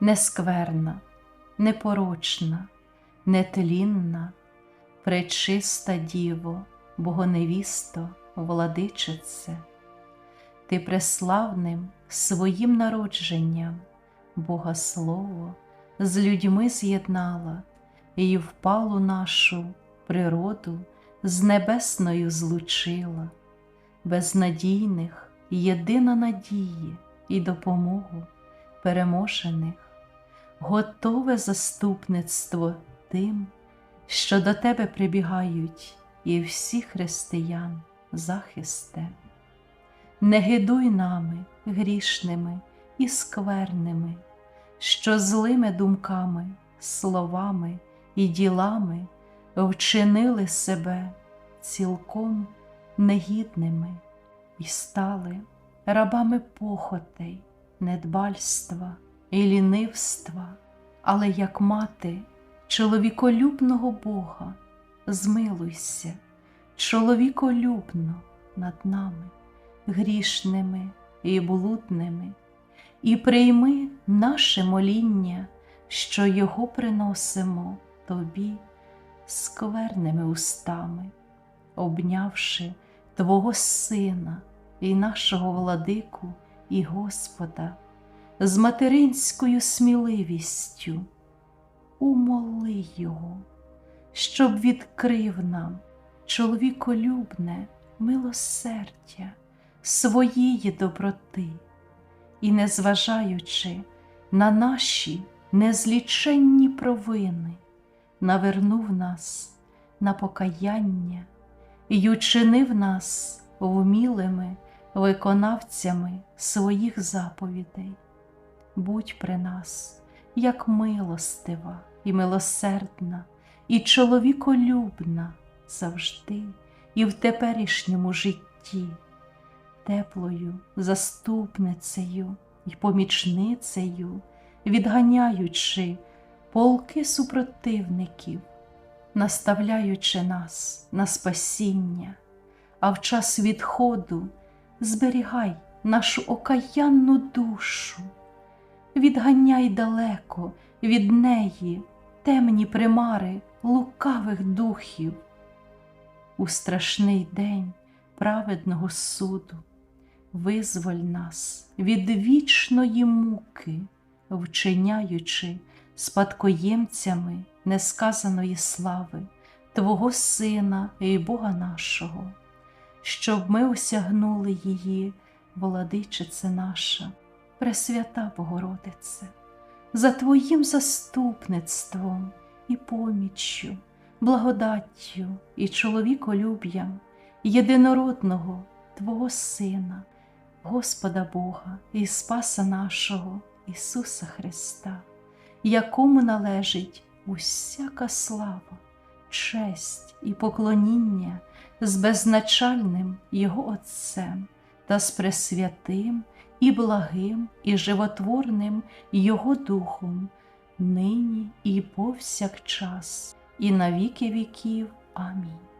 нескверна, непорочна, нетлінна, пречиста Діво, Богоневісто, владичице, ти преславним своїм народженням, Бога Слово з людьми з'єднала і впалу нашу природу з небесною злучила, безнадійних єдина надії і допомогу переможених, готове заступництво тим, що до тебе прибігають, і всі християн захисте. Не гидуй нами грішними і скверними, що злими думками, словами і ділами вчинили себе цілком негідними і стали рабами похотей, недбальства і лінивства, але як мати чоловіколюбного Бога, змилуйся, чоловіколюбно над нами, грішними і блудними, і прийми наше моління, що Його приносимо Тобі скверними устами, обнявши Твого Сина і нашого владику і Господа з материнською сміливістю, умоли Його, щоб відкрив нам чоловіколюбне милосердя своєї доброти і, незважаючи на наші незліченні провини, навернув нас на покаяння і учинив нас вмілими виконавцями своїх заповідей. Будь при нас, як милостива і милосердна, і чоловіколюбна завжди і в теперішньому житті, теплою заступницею і помічницею, відганяючи полки супротивників, наставляючи нас на спасіння, а в час відходу зберігай нашу окаянну душу, відганяй далеко від неї темні примари лукавих духів. У страшний день праведного суду визволь нас від вічної муки, вчиняючи спадкоємцями несказаної слави Твого Сина і Бога нашого, щоб ми осягнули її, владичице наша, Пресвята Богородице, за Твоїм заступництвом і поміччю, благодаттю і чоловіколюб'ям єдинородного Твого Сина, Господа Бога і Спаса нашого Ісуса Христа, якому належить усяка слава, честь і поклоніння з безначальним Його Отцем та з пресвятим і благим, і животворним Його Духом, нині і повсякчас, і на віки віків. Амінь.